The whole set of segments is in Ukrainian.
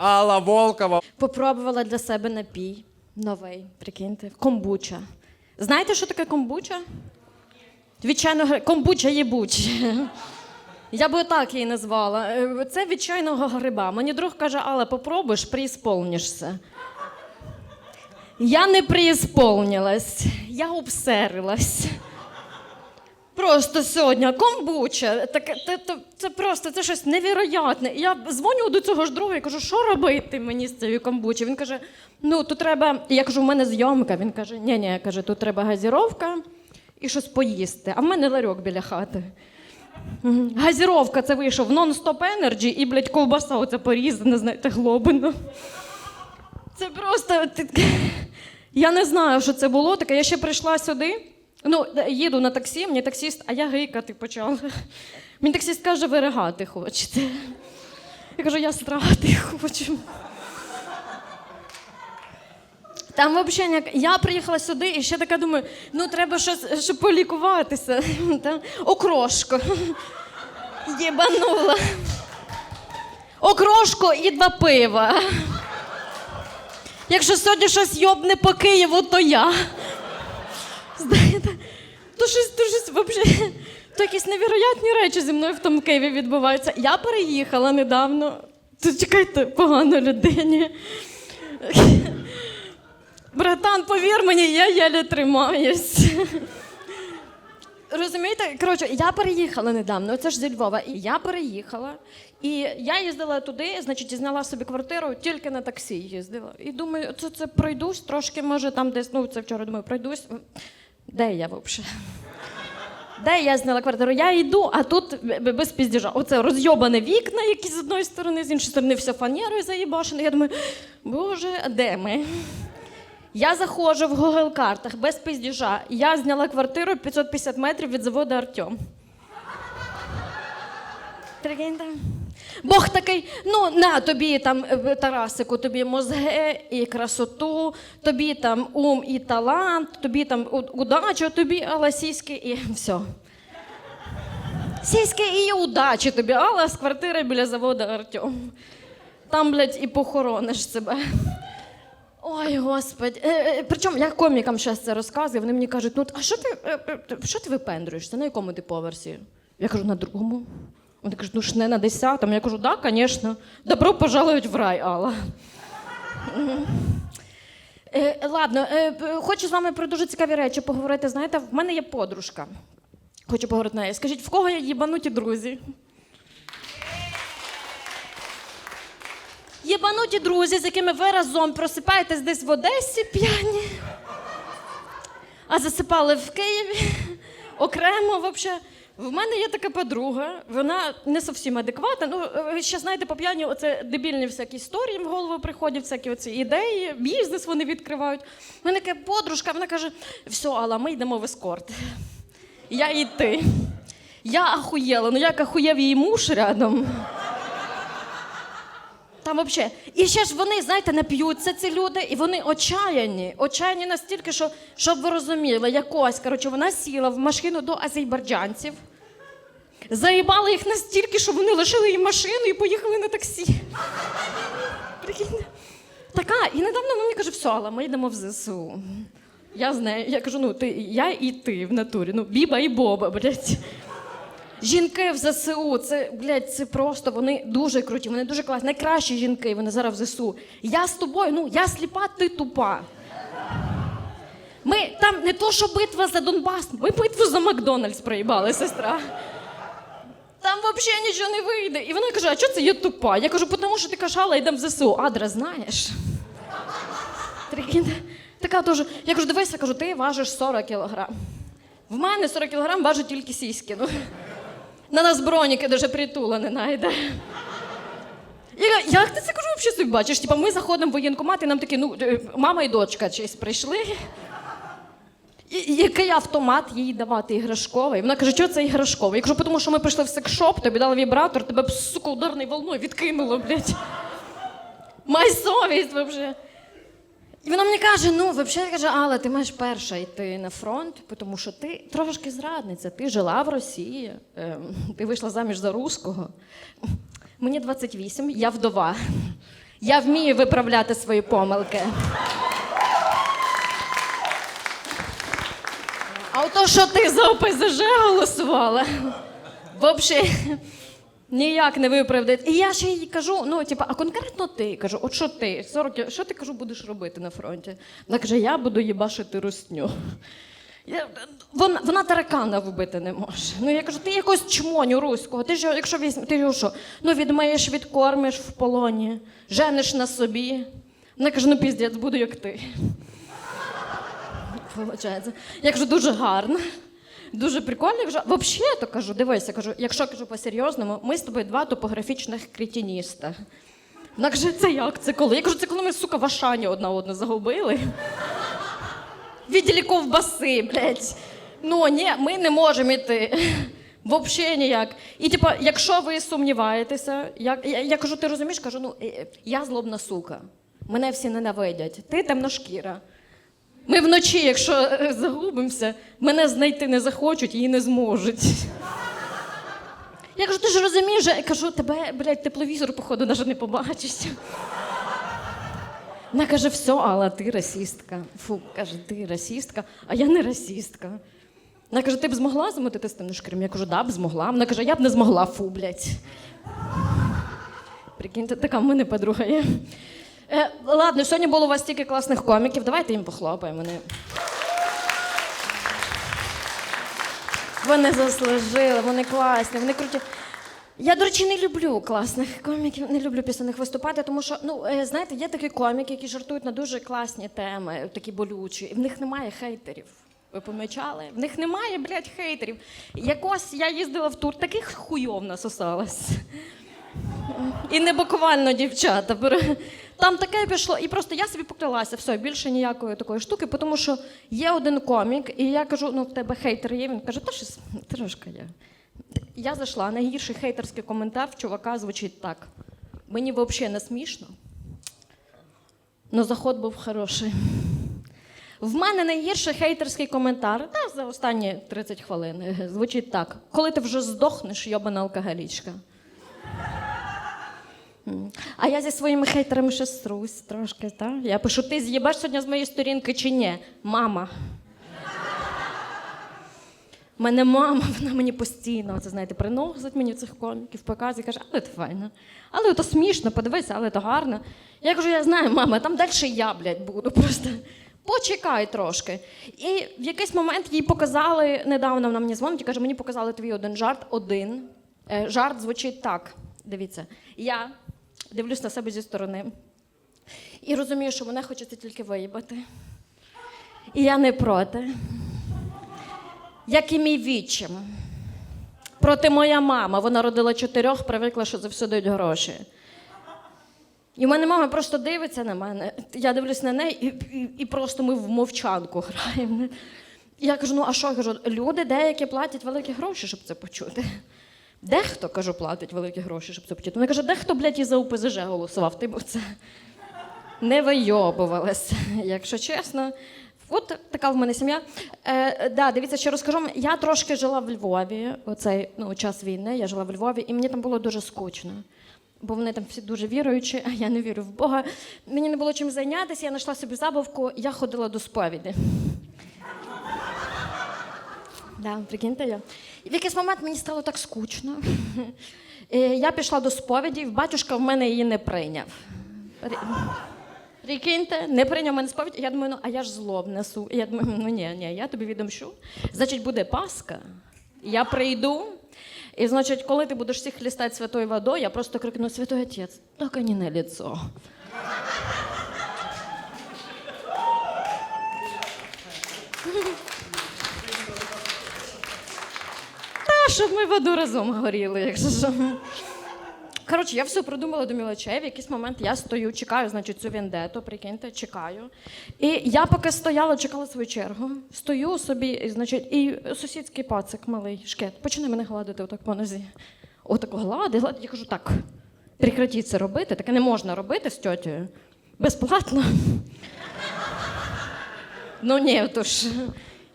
Алла Волкова. Попробувала для себе напій новий, прикиньте, комбуча. Знаєте, що таке комбуча? Відчайно комбуча єбуч. Я би так її назвала. Е, Це від чайного гриба. Мені друг каже, але попробуєш, приісполнишся. Я не приісполнилась, я обсерилась. Просто сьогодні комбуча. Так, це, це, це просто це щось невероятне. І Я дзвоню до цього ж друга і кажу, що робити мені з цією комбучі? Він каже: ну тут треба. Я кажу, в мене зйомка. Він каже, ні, ні, каже, тут треба газіровка і щось поїсти. А в мене ларьок біля хати. Газіровка це вийшов нон-стоп енерджі і, блядь, ковбаса оце порізана, знаєте, глобина. Це просто. Я не знаю, що це було таке. Я ще прийшла сюди. Ну, їду на таксі, мені таксіст, а я гикати почала. Мені таксіст каже, ви ригати хочете. Я кажу, я страти хочу. Там взагалі я приїхала сюди і ще така думаю, ну треба щось, щоб полікуватися. Окрошко. Єбанула. Окрошко і два пива. Якщо сьогодні щось йобне по Києву, то я. То щось, то щось взагалі, то якісь невероятні речі зі мною в тому Києві відбуваються. Я переїхала недавно. То чекайте, погано людині. Братан, повір мені, я єле тримаюсь. Розумієте, коротше, я переїхала недавно, це ж зі Львова. І я переїхала, і я їздила туди, значить, і зняла собі квартиру, тільки на таксі їздила. І думаю, це, це пройдусь трошки, може, там десь, ну це вчора думаю, пройдусь. Де я взагалі? Де я зняла квартиру? Я йду, а тут без піздіжа. Оце розйобане вікна, які з одної сторони, з іншої сторони, все фанерою заїбашене. Я думаю, боже, а де ми? Я заходжу в Google картах без пиздіжа. Я зняла квартиру 550 метрів від заводу Артем. Прикиньте. Бог такий, ну на тобі там е, Тарасику, тобі мозги і красоту, тобі там ум і талант, тобі там у- удачу, тобі але сіськи і все. Сіськи і удачі тобі, але з квартири біля заводу Артем. Там, блядь, і похорониш себе. Ой, господи. Е, е, причому я комікам зараз це розказую, вони мені кажуть, ну а що ти, що ти випендрюєшся? На якому ти поверсі? Я кажу, на другому. Вони кажуть, ну ж не на десятому. Я кажу, да, звісно. Добро пожалують в рай, Алла. Е, ладно, е, хочу з вами про дуже цікаві речі поговорити. Знаєте, в мене є подружка. Хочу поговорити на неї. Скажіть, в кого є їбануті друзі? Єбануті друзі, з якими ви разом просипаєтесь десь в Одесі п'яні, а засипали в Києві окремо взагалі. В мене є така подруга, вона не зовсім адекватна. Ну, ви ще знаєте, по п'яні оце дебільні всякі історії в голову приходять, всякі оці ідеї, бізнес вони відкривають. У мене така подружка, вона каже: все, Алла, ми йдемо в ескорт. Я і ти. Я ахуєла, ну як ахуєв її муж рядом. Там взагалі. І ще ж вони, знаєте, нап'ються ці люди, і вони отчаяні. Отчаяні настільки, що, щоб ви розуміли, якось, коротше, вона сіла в машину до азербайджанців, заїбала їх настільки, що вони лишили їй машину і поїхали на таксі. Така, і недавно мені каже, все, Алла, ми йдемо в ЗСУ. Я з нею, я кажу, ну ти, я і ти в натурі, ну Біба і Боба, блядь. Жінки в ЗСУ, це, блядь, це просто вони дуже круті, вони дуже класні. Найкращі жінки, вони зараз в ЗСУ. Я з тобою, ну я сліпа, ти тупа. Ми там не то, що битва за Донбас, ми битву за Макдональдс проїбали, сестра. Там взагалі нічого не вийде. І вона каже: а чого це я тупа? Я кажу, тому що ти кажала, йдемо в ЗСУ. Адрес знаєш? Така теж. Я кажу, дивися, кажу, ти важиш 40 кілограм. В мене 40 кілограм важать тільки сіськи. Ну. На нас броніки даже притула не найде. Я кажу, як ти це кажу, взагалі собі бачиш? Типа ми заходимо в воєнкомат, і нам такі, ну, е, мама і дочка чись прийшли. І, який автомат їй давати іграшковий? Вона каже, що це іграшковий? Я кажу, тому що ми прийшли в секшоп, тобі дали вібратор, тебе б, сука, ударною волною відкинуло, блядь. Май совість взагалі. І вона мені каже: ну, взагалі каже, Алла, ти маєш перша йти на фронт, тому що ти трошки зрадниця, ти жила в Росії, ем, ти вийшла заміж за руського. Мені 28, я вдова. Я вмію виправляти свої помилки. А ото, що ти за ОПЗЖ голосувала, взагалі ніяк не виправдати. І я ще їй кажу: ну, типу, а конкретно ти кажу, от що ти? 40, років, що ти кажу, будеш робити на фронті? Вона каже, я буду їбашити русню. Я, вона, вона таракана вбити не може. Ну я кажу, ти якось чмоню руського. Ти ж якщо візьмеш, ти що? Ну відмиєш, відкормиш в полоні, жениш на собі. Вона каже, ну піздець, буду як ти. Получається. Я кажу, дуже гарно. Дуже прикольно. Я кажу, взагалі, то кажу, дивися, кажу, якщо кажу по-серйозному, ми з тобою два топографічних кретініста. Вона каже, це як? Це коли? Я кажу, це коли ми, сука, в Ашані одна одну загубили. Відділі ковбаси, блядь. Ну ні, ми не можемо йти. Взагалі ніяк. І типа, якщо ви сумніваєтеся, я, я, я кажу, ти розумієш, кажу, ну е, я злобна сука. Мене всі ненавидять. Ти темношкіра. Ми вночі, якщо е, загубимося, мене знайти не захочуть і не зможуть. Я кажу, ти ж розумієш, я кажу, тебе, блядь, тепловізор, походу, навіть не побачить. Вона каже, все, Алла, ти расістка. Фу, каже, ти расістка, а я не расістка. Вона каже, ти б змогла замутити з тим шкрим? Я кажу, да, б змогла. Вона каже, я б не змогла, фу, блядь. Прикиньте, така в мене подруга є. Е, ладно, сьогодні було у вас стільки класних коміків. Давайте їм похлопаємо. Вони... Вони заслужили, вони класні, вони круті. Я, до речі, не люблю класних коміків, не люблю після них виступати, тому що, ну, е, знаєте, є такі коміки, які жартують на дуже класні теми, такі болючі, і в них немає хейтерів. Ви помічали? В них немає, блядь, хейтерів. Якось я їздила в тур, таких хуйов насосалась. І не буквально дівчата. Там таке пішло, і просто я собі поклялася, все, більше ніякої такої штуки, тому що є один комік, і я кажу: ну в тебе хейтер є. Він каже, та щось трошки є. Я зайшла, найгірший хейтерський коментар в чувака звучить так: мені взагалі не смішно, але заход був хороший. В мене найгірший хейтерський коментар, та за останні 30 хвилин, звучить так: коли ти вже здохнеш, йобана алкоголічка. А я зі своїми хейтерами ще срусь трошки, так? Я пишу, ти з'їбеш сьогодні з моєї сторінки чи ні? Мама. Мене мама, вона мені постійно, це знаєте, приносить мені цих коміків, показує, каже, але це файно. Але то смішно, подивися, але то гарно. Я кажу, я знаю, мама, там далі я, блядь, буду. Просто почекай трошки. І в якийсь момент їй показали, недавно вона мені дзвонить і каже, мені показали твій один жарт, один. Е, жарт звучить так. Дивіться, я дивлюсь на себе зі сторони і розумію, що мене хочеться тільки виїбати. І я не проти як і мій відчим. Проти моя мама. Вона родила чотирьох, привикла, що за все дають гроші. І в мене мама просто дивиться на мене. Я дивлюсь на неї, і, і, і просто ми в мовчанку граємо. Я кажу: ну а що я кажу, люди деякі платять великі гроші, щоб це почути. Дехто, кажу, платить великі гроші, щоб це почути. Вона каже, дехто, блядь, і за УПЗЖ голосував. Ти б це не вийобувалася, якщо чесно. От така в мене сім'я. Е, да, дивіться, що розкажу. Я трошки жила в Львові, оцей ну, час війни, я жила в Львові, і мені там було дуже скучно. Бо вони там всі дуже віруючі, а я не вірю в Бога. Мені не було чим зайнятися, я знайшла собі забавку, я ходила до сповіді. Да, прикиньте я. І в якийсь момент мені стало так скучно. Е, Я пішла до сповіді, батюшка в мене її не прийняв. Прикиньте, не прийняв мене сповідь. Я думаю, ну а я ж злоб несу. І Я думаю, ну ні, ні, я тобі відомщу. Значить, буде Пасха, я прийду. І значить, коли ти будеш всіх хлістати святою водою, я просто крикну: Святой Отець, тільки не на лицо. щоб ми в аду разом горіли, якщо що. Коротше, я все продумала до мілочей. В якийсь момент я стою, чекаю, значить, цю вендету, прикиньте, чекаю. І я поки стояла, чекала свою чергу, стою собі, значить, і сусідський пацик малий, шкет, почне мене гладити отак по нозі. Отак гладить, гладить. Я кажу, так, прекратіть це робити, таке не можна робити з тьотєю. Безплатно. Ну ні, то ж.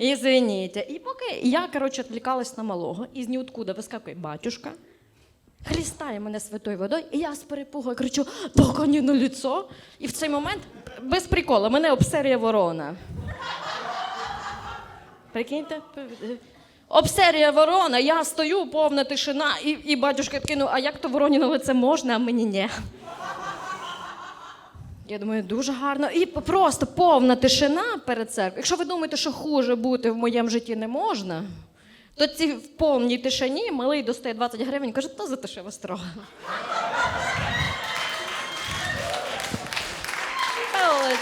Извините. І поки я, коротше, відвлікалась на малого, із ніоткуда вискакує батюшка. хлістає мене святою водою, і я з перепугу кричу: так ані на ліцо. І в цей момент, без приколу, мене обсерює ворона. Прикиньте? Обсерія ворона, я стою, повна тишина, і, і батюшка такий, ну а як то вороні на лице можна, а мені ні. Я думаю, дуже гарно. І просто повна тишина перед церквою. Якщо ви думаєте, що хуже бути в моєму житті не можна, то ці в повній тишині малий достає 20 гривень, каже, то за те, вас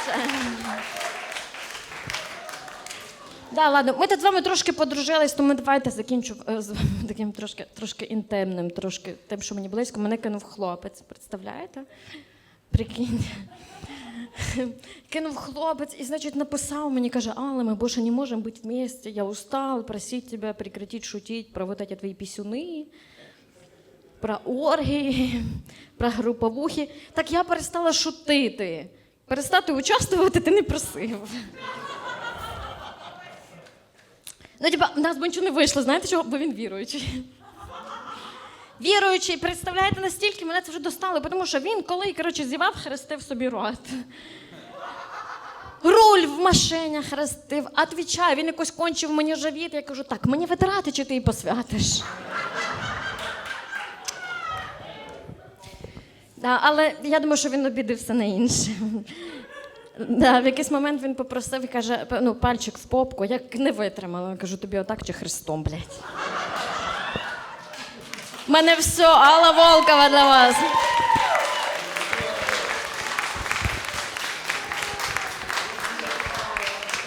це- Да, ладно, ми тут з вами трошки подружились, тому давайте закінчу е, з таким трошки, трошки інтимним, трошки тим, що мені близько. Мене кинув хлопець, представляєте? Прикиньте. Кинув хлопець і, значить, написав мені, каже, Алла, ми більше не можемо бути вместе, я устал, просить тебя прекратить шутить про вот эти твої пісюни, про оргії, про груповухи. Так я перестала шутити. Перестати участвувати ти не просив. Ну, типа, в нас би нічого не вийшло, знаєте чого? Бо він віруючий. Віруючий, представляєте, настільки мене це вже достало, тому що він, коли коротше, зівав, хрестив собі рот. Руль в машині хрестив, отвічаю, він якось кончив мені живіт. Я кажу, так, мені витрати, чи ти її посвятиш? Да, але я думаю, що він обідився на інше. Да, в якийсь момент він попросив і каже, ну, пальчик в попку, я не витримала. Я кажу, тобі отак чи хрестом, блядь. Мене все, Алла Волкова для вас.